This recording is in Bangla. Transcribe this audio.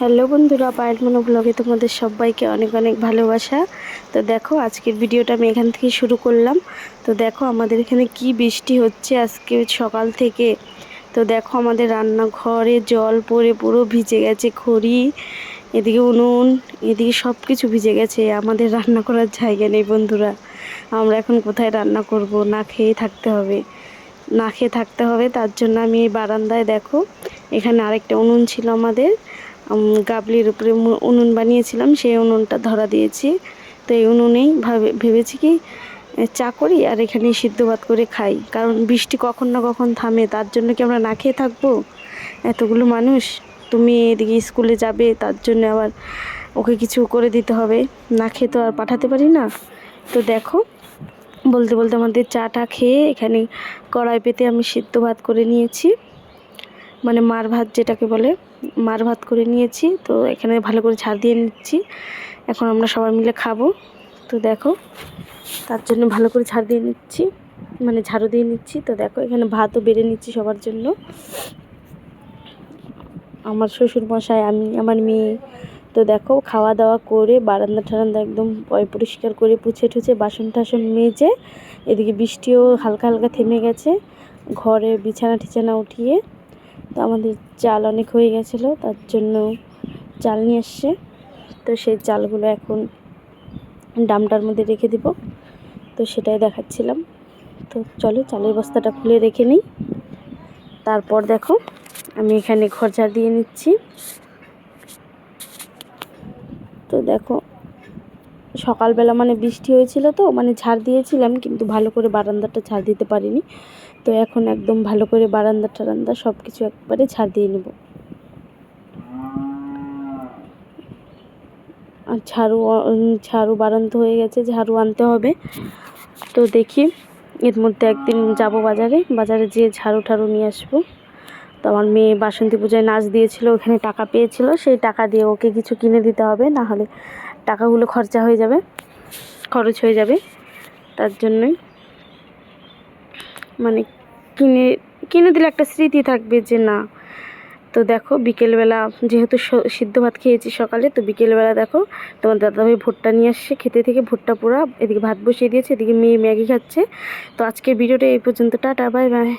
হ্যালো বন্ধুরা, পায়েল মনো ব্লগে তোমাদের সবাইকে অনেক অনেক ভালোবাসা। তো দেখো, আজকের ভিডিওটা আমি এখান থেকে শুরু করলাম। তো দেখো, আমাদের এখানে কি বৃষ্টি হচ্ছে আজকে সকাল থেকে। তো দেখো, আমাদের রান্নাঘরে জল পড়ে পুরো ভিজে গেছে, খড়ি, এদিকে উনুন, এদিকে সব কিছু ভিজে গেছে। আমাদের রান্না করার জায়গা নেই বন্ধুরা। আমরা এখন কোথায় রান্না করব, না খেয়ে থাকতে হবে। না খেয়ে থাকতে হবে, তার জন্য আমি এই বারান্দায় দেখো, এখানে আরেকটা উনুন ছিল আমাদের। গাবলির উপরে উনুন বানিয়েছিলাম, সেই উনুনটা ধরা দিয়েছি। তো এই উনুনেই ভাবে ভেবেছি কি চা করি আর এখানে সিদ্ধ ভাত করে খাই। কারণ বৃষ্টি কখন না কখন থামে, তার জন্য কি আমরা না খেয়ে থাকব? এতগুলো মানুষ, তুমি এদিকে স্কুলে যাবে, তার জন্য আবার ওকে কিছু করে দিতে হবে। না খেয়ে তো আর পাঠাতে পারি না। তো দেখো, বলতে বলতে আমাদের চাটা খেয়ে এখানে কড়াই পেতে আমি সিদ্ধ ভাত করে নিয়েছি। মানে মার ভাত যেটাকে বলে, মার ভাত করে নিয়েছি। তো এখানে ভালো করে ঝাড় দিয়ে নিচ্ছি। এখন আমরা সবাই মিলে খাব। তো দেখো, তার জন্য ভালো করে ঝাড় দিয়ে নিচ্ছি। মানে ঝাড়ু দিয়ে নিচ্ছি। তো দেখো, এখানে ভাতও বেড়ে নিচ্ছি সবার জন্য। আমার শ্বশুর মশাই আমি, আমার মেয়ে। তো দেখো খাওয়া দাওয়া করে বারান্দা ঠারান্দা একদম পরিষ্কার করে পুছে ঠুছে বাসন টাসন মেজে, এদিকে বৃষ্টিও হালকা হালকা থেমে গেছে। ঘরে বিছানা টিছানা উঠিয়ে তো আমাদের চাল অনেক হয়ে গেছিল, তার জন্য চাল নিয়ে এসছে। তো সেই চালগুলো এখন ডামটার মধ্যে রেখে দিব। তো সেটাই দেখাচ্ছিলাম। তো চলো চালের বস্তাটা খুলে রেখে নিই। তারপর দেখো, আমি এখানে ঘর ঝাড় দিয়ে নিচ্ছি। তো দেখো সকালবেলা মানে বৃষ্টি হয়েছিল তো মানে ঝাড় দিয়েছিলাম, কিন্তু ভালো করে বারান্দাটা ঝাড় দিতে পারিনি। তো এখন একদম ভালো করে বারান্দা টারান্দা সব কিছু একবারে ঝাড় দিয়ে নেব। আর ঝাড়ু ঝাড়ু বারান্ত হয়ে গেছে, ঝাড়ু আনতে হবে। তো দেখি, এর মধ্যে একদিন যাব বাজারে বাজারে যেয়ে ঝাড়ু ঠাড়ু নিয়ে আসব। তো আমার মেয়ে বাসন্তী পূজায় নাচ দিয়েছিল, ওখানে টাকা পেয়েছিল, সেই টাকা দিয়ে ওকে কিছু কিনে দিতে হবে, না হলে টাকাগুলো খরচা হয়ে যাবে, খরচ হয়ে যাবে। তার জন্যই মানে কিনে কিনে দিলে একটা স্মৃতি থাকবে যে না, তো দেখো বিকেলবেলা যেহেতু সিদ্ধ ভাত খেয়েছি সকালে, তো বিকেলবেলা দেখো তোমার দাদাভাই ভুট্টা নিয়ে আসছে, খেতে থেকে ভুট্টা পোড়া, এদিকে ভাত বসিয়ে দিয়েছে, এদিকে মেয়ে ম্যাগি খাচ্ছে। তো আজকের ভিডিওটা এই পর্যন্ত, টাটা, বাই বাই।